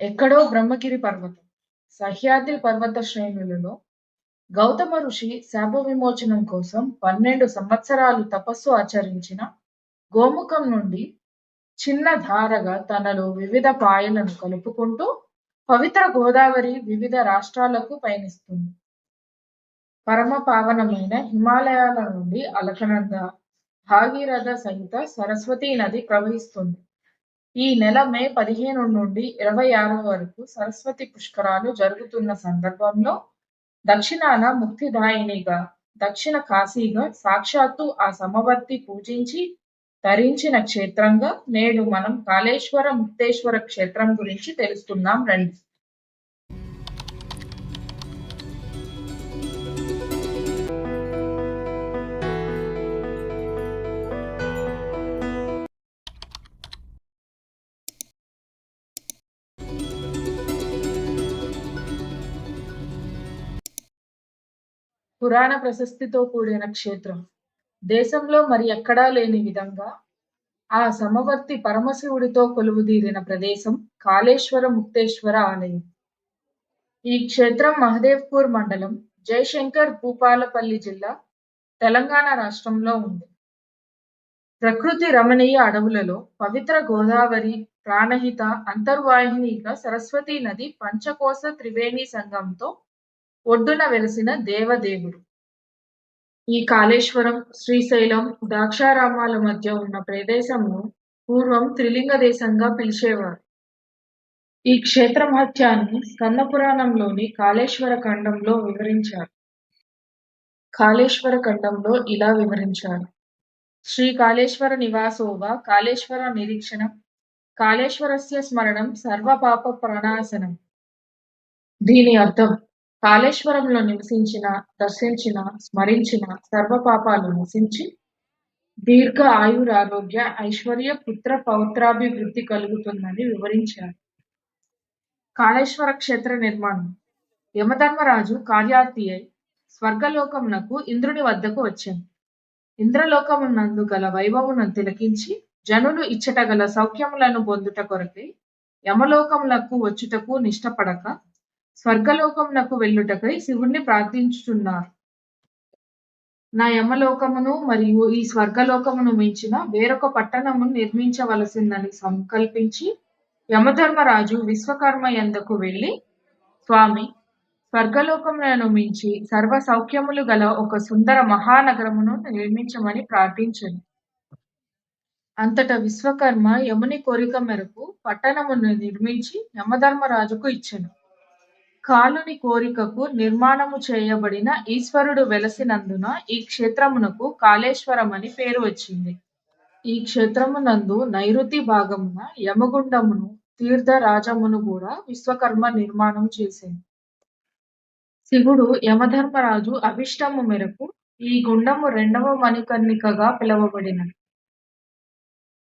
ఎక్కడో బ్రహ్మగిరి పర్వతం సహ్యాద్రి పర్వత శ్రేణులలో గౌతమ ఋషి శాప విమోచనం కోసం పన్నెండు సంవత్సరాలు తపస్సు ఆచరించిన గోముఖం నుండి చిన్న ధారగా తనలో వివిధ పాయలను కలుపుకుంటూ పవిత్ర గోదావరి వివిధ రాష్ట్రాలకు పయనిస్తుంది. పరమ పావనమైన హిమాలయాల నుండి అలకనంద భాగీరథ సహిత సరస్వతీ నది ప్రవహిస్తుంది. ఈ నెల మే పదిహేను నుండి ఇరవై ఆరు వరకు సరస్వతి పుష్కరాలు జరుగుతున్న సందర్భంలో దక్షిణాన ముక్తిదాయినిగా దక్షిణ కాశీగా సాక్షాత్తు ఆ సమవర్తి పూజించి ధరించిన క్షేత్రంగా నేడు మనం కాళేశ్వర ముక్తేశ్వర క్షేత్రం గురించి తెలుసుకుందాం రండి. పురాణ ప్రశస్తితో కూడిన క్షేత్రం. దేశంలో మరి ఎక్కడా లేని విధంగా ఆ సమవర్తి పరమశివుడితో కొలువుదీరిన ప్రదేశం కాళేశ్వర ముక్తేశ్వర ఆలయం. ఈ క్షేత్రం మహదేవ్పూర్ మండలం జయశంకర్ భూపాలపల్లి జిల్లా తెలంగాణ రాష్ట్రంలో ఉంది. ప్రకృతి రమణీయ అడవులలో పవిత్ర గోదావరి ప్రాణహిత అంతర్వాహినిగా సరస్వతీ నది పంచకోశ త్రివేణి సంఘంతో ఒడ్డున వెలసిన దేవదేవుడు. ఈ కాళేశ్వరం శ్రీశైలం ద్రాక్షారామాల మధ్య ఉన్న ప్రదేశంను పూర్వం త్రిలింగ దేశంగా పిలిచేవారు. ఈ క్షేత్ర మహత్యాన్ని స్కందపురాణంలోని కాళేశ్వర ఖండంలో వివరించారు. కాళేశ్వర ఖండంలో ఇలా వివరించారు. శ్రీ కాళేశ్వర నివాసోవ కాళేశ్వర నిరీక్షణం కాళేశ్వరస్య స్మరణం సర్వపాప ప్రణాశనం దీని అర్థం కాళేశ్వరంలో నివసించిన దర్శించిన స్మరించిన సర్వపాపాలు నశించి దీర్ఘ ఆయురారోగ్య ఐశ్వర్య పుత్ర పౌత్రాభివృద్ధి కలుగుతుందని వివరించారు. కాళేశ్వర క్షేత్ర నిర్మాణం. యమధర్మరాజు కార్యార్థి అయి స్వర్గలోకమునకు ఇంద్రుని వద్దకు వచ్చాను ఇంద్రలోకమునందు గల వైభవమును తిలకించి జనులు ఇచ్చట గల సౌఖ్యములను పొందుట కొరకై యమలోకములకు వచ్చుటకు నిష్టపడక స్వర్గలోకమునకు వెళ్ళుటకై శివుణ్ణి ప్రార్థించుచున్నారు. నా యమలోకమును మరియు ఈ స్వర్గలోకమును మించిన వేరొక పట్టణమును నిర్మించవలసిందని సంకల్పించి యమధర్మరాజు విశ్వకర్మ ఎందకు వెళ్ళి స్వామి స్వర్గలోకములను మించి సర్వ సౌఖ్యములు గల ఒక సుందర మహానగరమును నిర్మించమని ప్రార్థించను అంతట విశ్వకర్మ యముని కోరిక మేరకు పట్టణమును నిర్మించి యమధర్మరాజుకు ఇచ్చెను. కాలుని కోరికకు నిర్మాణము చేయబడిన ఈశ్వరుడు వెలసినందున ఈ క్షేత్రమునకు కాళేశ్వరమని పేరు వచ్చింది. ఈ క్షేత్రమునందు నైరుతి భాగమున యమగుండమును తీర్థరాజమును కూడా విశ్వకర్మ నిర్మాణం చేసింది. శివుడు యమధర్మరాజు అభిష్టము మేరకు ఈ గుండము రెండవ మణికర్ణికగా పిలువబడినది.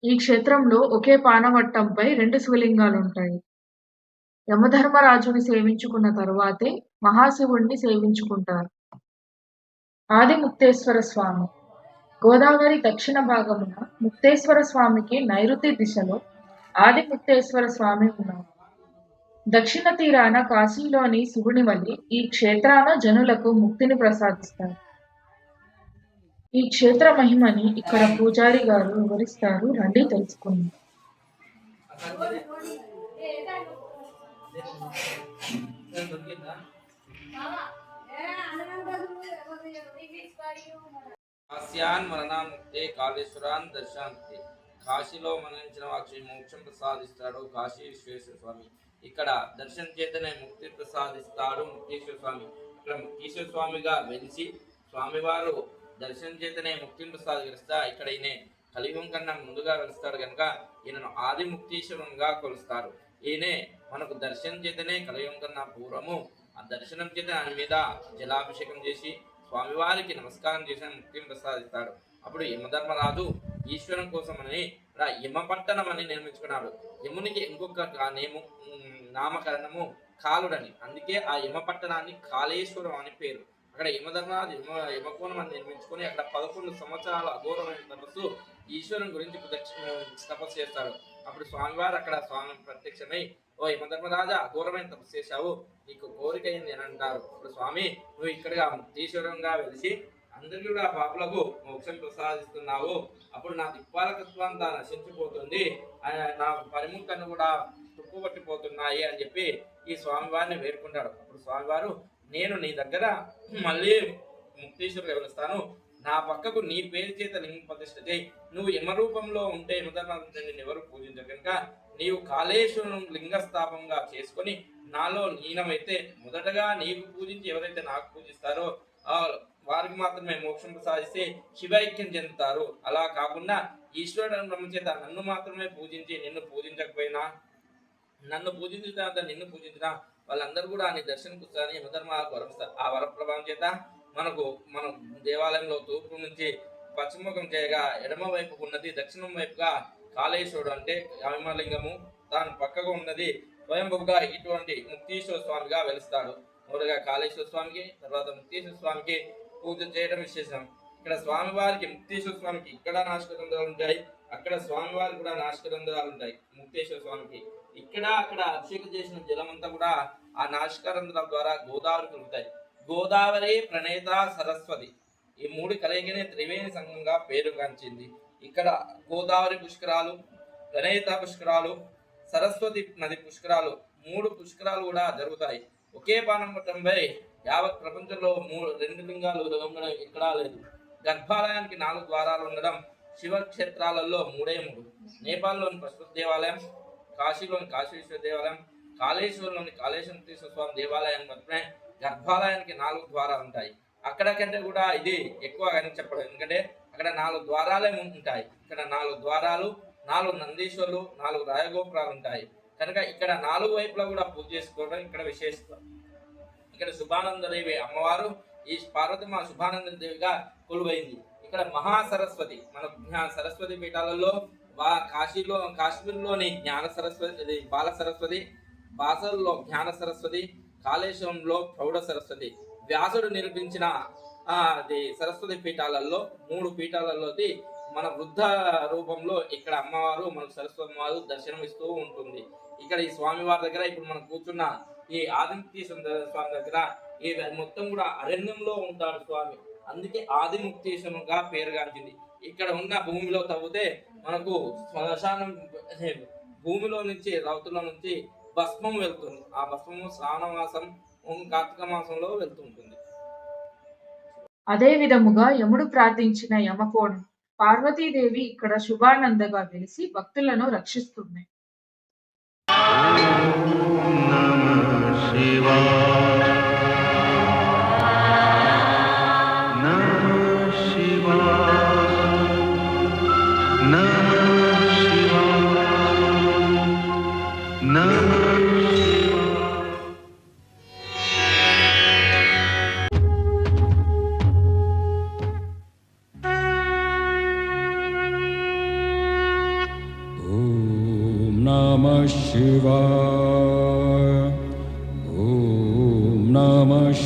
ఈ క్షేత్రంలో ఒకే పానవట్టంపై రెండు శివలింగాలుంటాయి. యమధర్మరాజుని సేవించుకున్న తరువాతే మహాశివుణ్ణి సేవించుకుంటారు. ఆది ముక్తేశ్వర స్వామి. గోదావరి దక్షిణ భాగమున ముక్తేశ్వర స్వామికి నైరుతి దిశలో ఆది ముక్తేశ్వర స్వామి ఉన్నారు. దక్షిణ తీరాన కాశీలోని శివుని వల్లి ఈ క్షేత్రాన జనులకు ముక్తిని ప్రసాదిస్తారు. ఈ క్షేత్ర మహిమని ఇక్కడ పూజారి గారు వివరిస్తారు. రండి తెలుసుకుందాం. కాశ్యాన్ మరణాముక్తే కాళేశ్వరాన్ దర్శాంతే. కాశీలో మరణించిన వాక్షి మోక్షం ప్రసాదిస్తాడు కాశీ విశ్వేశ్వర స్వామి. ఇక్కడ దర్శనం చేతనే ముక్తి ప్రసాదిస్తాడు ముక్తేశ్వర స్వామి. ఇక్కడ ముక్తేశ్వర స్వామిగా వెలిసి స్వామివారు దర్శనం చేతనే ముక్తిని ప్రసాదిస్తా ఇక్కడ ఈయన కలియుగం కన్నా ముందుగా వెలుస్తాడు కనుక ఈయనను ఆది ముక్తేశ్వరంగా కొలుస్తారు. ఈయనే మనకు దర్శనం చేతనే కలియుగం కన్నా పూర్వము ఆ దర్శనం చేత ఆయన మీద జలాభిషేకం చేసి స్వామివారికి నమస్కారం చేసి ముక్తిని ప్రసాదిస్తాడు. అప్పుడు యమధర్మరాజు ఈశ్వరం కోసమని రా యమపట్టణం అని నిర్మించుకున్నాడు. యమునికి ఇంకొక నేము నామకరణము కాలుడని. అందుకే ఆ యమపట్టణాన్ని కాళేశ్వరం అని పేరు. అక్కడ యమధర్మరాజు యమ యమకోణం అని నిర్మించుకొని అక్కడ పదకొండు సంవత్సరాల అఘోరమైన తపస్సు ఈశ్వరం గురించి ప్రత్యక్ష తపస్సు చేస్తాడు. అప్పుడు స్వామివారు అక్కడ స్వామి ప్రత్యక్షమై ఓ యమధర్మరాజా ఘోరమైన తపస్సు చేశావు. నీకు కోరిక అయింది అని అంటారు. అప్పుడు స్వామి నువ్వు ఇక్కడగా ముక్తీశ్వరంగా వెలిసి అందరికీ కూడా పాపులకు మోక్షం ప్రసాదిస్తున్నావు. అప్పుడు నా దిక్పాలకత్వం అంతా నశించిపోతుంది. నా పరిముఖను కూడా తుప్పుపట్టిపోతున్నాయి అని చెప్పి ఈ స్వామివారిని వేడుకుంటాడు అప్పుడు స్వామివారు నేను నీ దగ్గర మళ్ళీ ముక్తీశ్వరుడు వెలుస్తాను నా పక్కకు నీ పేరు చేత లింగ ప్రతిష్ఠ చేయి నువ్వు యమరూపంలో ఉంటే యమధర్మరాజు నిన్ను ఎవరు పూజించరు. కనుక నీవు కాళేశ్వరం లింగస్థాపంగా చేసుకొని నాలో లీనమైతే మొదటగా నీకు పూజించి ఎవరైతే నాకు పూజిస్తారో ఆ వారికి మాత్రమే మోక్షం సాధిస్తే శివైక్యం చెందుతారు. అలా కాకుండా ఈశ్వరుడు బ్రహ్మ చేత నన్ను మాత్రమే పూజించి నిన్ను పూజించకపోయినా నన్ను పూజించిన తర్వాత నిన్ను పూజించిన వాళ్ళందరూ కూడా నీ దర్శనం కూర్చొని యమధర్మ వరమిస్తారు. ఆ వరప్రభావం చేత మనకు మన దేవాలయంలో తూర్పు నుంచి పశ్చిమముఖం చేయగా ఎడమ వైపుకు ఉన్నది దక్షిణం వైపుగా కాళేశ్వరుడు అంటే యమలింగము దాని పక్కగా ఉన్నది స్వయంభుగా ఇటువంటి ముక్తీశ్వర స్వామిగా వెలుస్తాడు మొదటగా కాళేశ్వర స్వామికి తర్వాత ముక్తీశ్వర స్వామికి పూజ చేయడం విశేషం. ఇక్కడ స్వామివారికి ముక్తేశ్వర స్వామికి ఇక్కడ నాశకరంధ్రాలు ఉంటాయి అక్కడ స్వామివారికి కూడా నాశకరంధ్రాలు ఉంటాయి ముక్తేశ్వర స్వామికి. ఇక్కడ అక్కడ అభిషేకం చేసిన జలం అంతా కూడా ఆ నాశకరంధ్రాల ద్వారా గోదావరికి ఉంటాయి గోదావరి ప్రణేత సరస్వతి. ఈ మూడు కలయికనే త్రివేణి సంఘంగా పేరుగాంచింది ఇక్కడ గోదావరి పుష్కరాలు ప్రణేత పుష్కరాలు సరస్వతి నది పుష్కరాలు మూడు పుష్కరాలు కూడా జరుగుతాయి. ఒకే పానపట్టంపై యావత్ ప్రపంచంలో మూడు రెండు లింగాలు ఉండడం ఎక్కడా లేదు. గర్భాలయానికి నాలుగు ద్వారాలు ఉండడం శివక్షేత్రాలలో మూడే మూడు. నేపాల్లోని పశుపతి దేవాలయం కాశీలోని కాశీశ్వర దేవాలయం కాళేశ్వరంలోని కాళేశ్వర తీర్థ స్వామి దేవాలయం మాత్రమే గర్భాలయానికి నాలుగు ద్వారాలు ఉంటాయి. అక్కడ కంటే కూడా ఇది ఎక్కువ అని చెప్పడం. ఎందుకంటే అక్కడ నాలుగు ద్వారాలే ఉంటాయి. ఇక్కడ నాలుగు ద్వారాలు నాలుగు నందీశ్వరులు నాలుగు రాయగోపురాలు ఉంటాయి. కనుక ఇక్కడ నాలుగు వైపులా కూడా పూజ చేసుకోవడం ఇక్కడ విశేషం. ఇక్కడ శుభానందదేవి అమ్మవారు ఈ పార్వతమ్మ శుభానంద దేవిగా కొలువైంది. ఇక్కడ మహా సరస్వతి మన జ్ఞాన సరస్వతి పీఠాలలో వా కాశీలో కాశ్మీర్లోని జ్ఞాన సరస్వతి బాల సరస్వతి బాసల్లో జ్ఞాన సరస్వతి కాళేశ్వరంలో ప్రౌఢ సరస్వతి. వ్యాసుడు నిర్మించిన ఆ, అది సరస్వతి పీఠాలలో మూడు పీఠాలలోది మన వృద్ధ రూపంలో ఇక్కడ అమ్మవారు మనకు సరస్వతి అమ్మవారు దర్శనం ఇస్తూ ఉంటుంది. ఇక్కడ ఈ స్వామి వారి దగ్గర ఇప్పుడు మనం కూర్చున్న ఈ ఆదిముక్తి స్వామి దగ్గర ఈ మొత్తం కూడా అరణ్యంలో ఉంటాడు స్వామి. అందుకే ఆదిముక్తీశ్వరుగా పేరుగాంచింది ఇక్కడ ఉన్న భూమిలో తవ్వితే మనకు శ్మశానం భూమిలో నుంచి రౌతుల నుంచి భస్మం వెళ్తుంది. ఆ భస్మము శ్రావణ మాసం కార్తీక మాసంలో వెళ్తుంటుంది. అదే విధముగా యముడు ప్రార్థించిన యమకోణం పార్వతీదేవి ఇక్కడ శుభానందగా వెలిసి భక్తులను రక్షిస్తుంది.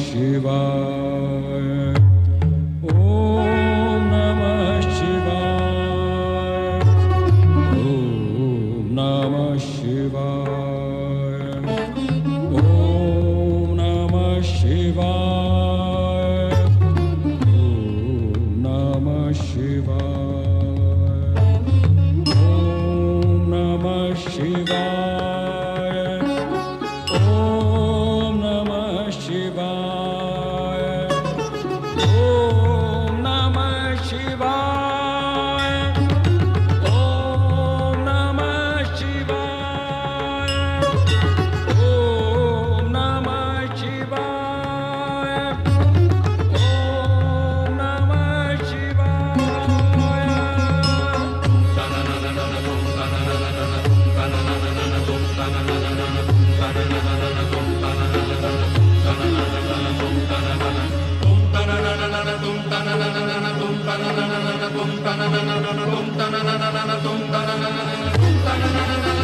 शिवाय tum ta na na na na tum ta na na na na tum ta na na na na tum ta na na na na